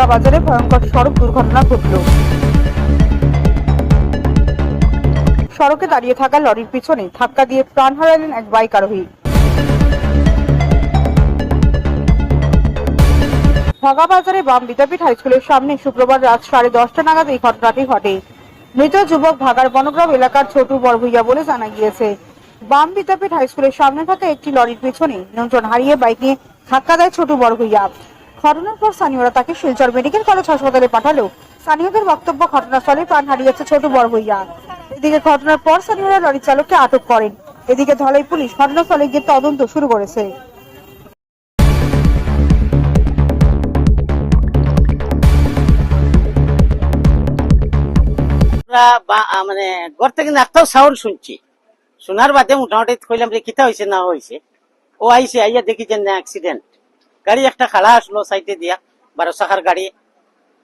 ভাগা বাজারে ভয়ঙ্কর সড়ক দুর্ঘটনা ঘটল। সড়কে দাঁড়িয়ে থাকা লরির পিছনে ধাক্কা দিয়ে প্রাণ হারালেন এক বাইক আরোহী। ভাগা বাজারে বাম বিদ্যাপীঠ হাই স্কুলের সামনে শুক্রবার রাত সাড়ে দশটা নাগাদ এই ঘটনাটি ঘটে। মৃত যুবক ভাগার বনগ্রাম এলাকার ছোটু বরভুইয়া বলে জানা গিয়েছে। বাম বিদ্যাপীঠ হাইস্কুলের সামনে থাকা একটি লরির পিছনে নিয়ন্ত্রণ হারিয়ে বাইক নিয়ে ধাক্কা দেয় ছোটু বরভুইয়া। ঘটনার পর স্থানীয়রা তাকে শিলচর মেডিকেল কলেজ হাসপাতালে পাঠালো স্থানীয়দের বক্তব্য ঘটনাস্থলে প্রাণ হারিয়েছে ছোটু বরভুইয়া এদিকে ঘটনার পর স্থানীয়রা লরি চালককে আটক করেন। এদিকে ধলাই পুলিশ ঘটনাস্থলে গিয়ে তদন্ত শুরু করেছে। মানে ঘর থেকে একটাও সাউন্ড শুনছি। শোনার বাদে মোটামুটি কইলাম যে কিতা হয়েছে না হয়েছে ও আইসে আইয়া দেখি যে না অ্যাক্সিডেন্ট গাড়ি একটা খালা আসলো সাইডে দিয়া বারো চাকার গাড়ি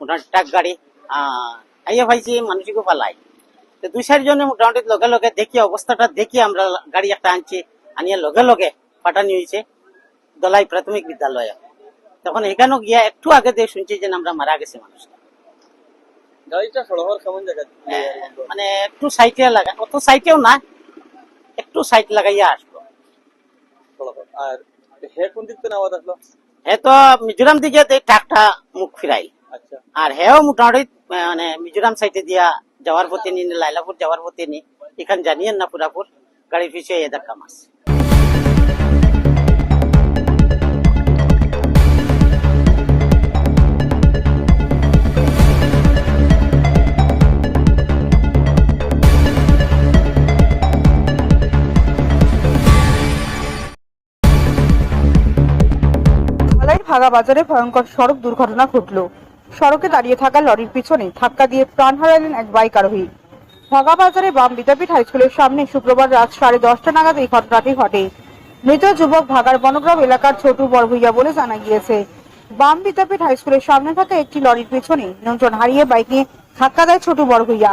মোটামুটি ট্রাক গাড়ি আহ, আইয়া ভাইছি মানুষকে পালাই। তো দুই চারজনে মোটামুটি লগে লগে দেখি অবস্থাটা দেখি আমরা গাড়ি একটা আনছি আনিয়া লগে লগে পাঠানি হয়েছে দলাই প্রাথমিক বিদ্যালয়ে। তখন এখানেও গিয়া একটু আগে দিয়ে শুনছি যে আমরা মারা গেছে মানুষ গাড়িটা সড়কের কেমন জায়গা? মানে একটু সাইটে লাগা অত সাইটেও না একটু সাইট লাগাইয়া আসলো। আর হে কোন দিক থেকে আওয়াজ আসলো? হে তো মিজোরাম দিকে তে ট্রাকটা মুখ ফিরাইল আচ্ছা আর হেও মোটামুটি আহ, মানে মিজোরাম সাইটে দিয়া যাওয়ার পথে নি লাইলাপুর যাওয়ার পথে নি এখান জানিয়েন না পুরাপুর গাড়ি পিছিয়ে এদের কাম ভাগা বাজারে ভয়ঙ্কর সড়ক দুর্ঘটনা ঘটল। সড়কে দাঁড়িয়ে থাকা লরির পিছনে ধাক্কা দিয়ে প্রাণ হারালেন এক বাইক আরোহী। ভাগা বাজারে বাম বিদ্যাপীঠ হাইস্কুলের সামনে শুক্রবার রাত সাড়ে দশটা নাগাদ এই ঘটনাটি ঘটে। মৃত যুবক ভাগার বনগ্রাম এলাকার ছোটু বরভুইয়া বলে জানা গিয়েছে। বাম বিদ্যাপীঠ হাই স্কুলের সামনে থাকা একটি লরির পিছনে নিয়ন্ত্রণ হারিয়ে বাইক ধাক্কা দেয় ছোটু বরভুইয়া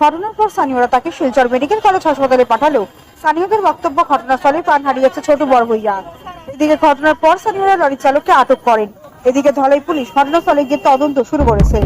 ঘটনার পর স্থানীয়রা তাকে শিলচর মেডিকেল কলেজ হাসপাতালে পাঠালো। স্থানীয়দের বক্তব্য, ঘটনাস্থলে প্রাণ হারিয়েছে ছোটু বরভুইয়া এদিকে ঘটনার পর স্থানীয়রা লরি চালককে আটক করেন। এদিকে ধলাই পুলিশ ঘটনাস্থলে গিয়ে তদন্ত শুরু করেছে।